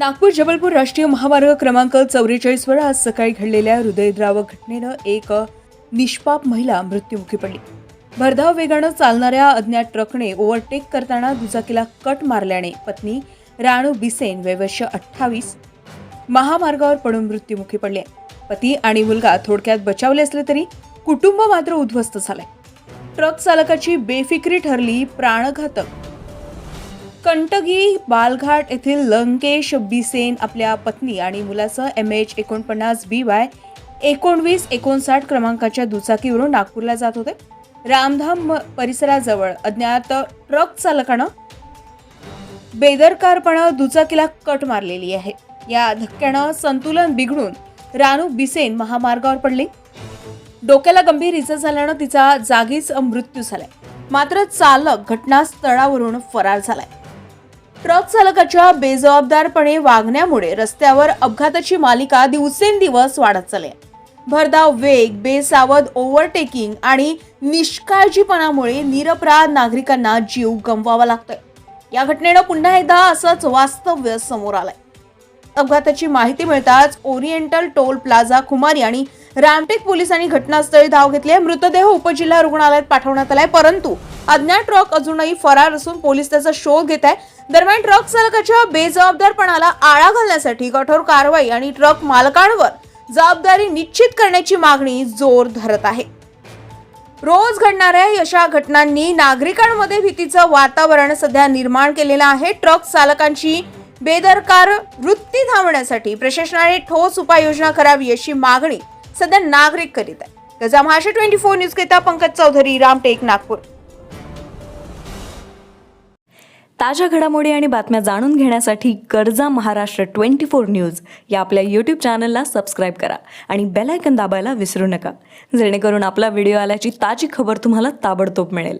नागपूर जबलपूर राष्ट्रीय महामार्ग क्रमांक चौवेचाळीसवर आज सकाळी घडलेल्या हृदयद्रावक घटनेनं एक निष्पाप महिला मृत्युमुखी पडली. भरधाव वेगानं चालणाऱ्या अज्ञात ट्रकने ओव्हरटेक करताना दुचाकीला कट मारल्याने पत्नी राणू बिसेन वयवर्ष अठ्ठावीस महामार्गावर पडून मृत्युमुखी पडले. पती आणि मुलगा थोडक्यात बचावले असले तरी कुटुंब मात्र उद्ध्वस्त झालंय. ट्रक चालकाची बेफिक्री ठरली प्राणघातक कंटगी बालघाट येथील लंकेश बिसेन आपल्या पत्नी आणि मुलासह एम एच एकोणपन्नास बी वाय एकोणवीस एकोणसाठ क्रमांकाच्या दुचाकीवरून नागपूरला जात होते. रामधाम परिसराजवळ अज्ञात ट्रक चालकानं बेदरकारपणा दुचाकीला कट मारलेली आहे. या धक्क्यानं संतुलन बिघडून रानू बिसेन महामार्गावर पडली. डोक्याला गंभीर इजा झाल्यानं तिचा जागीच मृत्यू झालाय. मात्र चालक घटनास्थळावरून फरार झालाय. ट्रक चालकाच्या बेजबाबदारपणे वागण्यामुळे रस्त्यावर अपघाताची मालिका दिवसेंदिवस वाढत चालली आहे. भरधाव वेग बेसावध ओव्हरटेकिंग आणि निष्काळजीपणामुळे निरपराध नागरिकांना जीव गमवावा लागतोय या घटनेनं पुन्हा एकदा असंच वास्तव्य समोर आलंय अपघाताची माहिती मिळताच ओरिएंटल टोल प्लाझा खुमारी आणि रामटेक पोलिसांनी घटनास्थळी धाव घेतली आहे. मृतदेह उपजिल्हा रुग्णालयात पाठवण्यात आलाय. परंतु अज्ञात ट्रक अजूनही फरार असून पोलीस त्याचा शोध घेत आहे. दरम्यान ट्रक चालकाच्या बेजबाबदारपणाला आळा घालण्यासाठी कठोर कारवाई आणि ट्रक मालकांवर जबाबदारी निश्चित करण्याची मागणी जोर धरत आहे. रोज घडणाऱ्या अशा घटनांनी नागरिकांमध्ये भीतीचं वातावरण सध्या निर्माण केलेलं आहे. ट्रक चालकांची बेदरकार वृत्ती थांबण्यासाठी प्रशासनाने ठोस उपाययोजना करावी अशी मागणी सध्या नागरिक करीत आहे गजा महाराष्ट्र ट्वेंटी फोर न्यूज करिता पंकज चौधरी रामटेक नागपूर. ताज्या घडामोडी आणि बातम्या जाणून घेण्यासाठी गरजा महाराष्ट्र ट्वेंटी फोर न्यूज या आपल्या यूट्यूब चॅनलला सबस्क्राईब करा आणि बेलायकन दाबायला विसरू नका. जेणेकरून आपला व्हिडिओ आल्याची ताजी खबर तुम्हाला ताबडतोब मिळेल.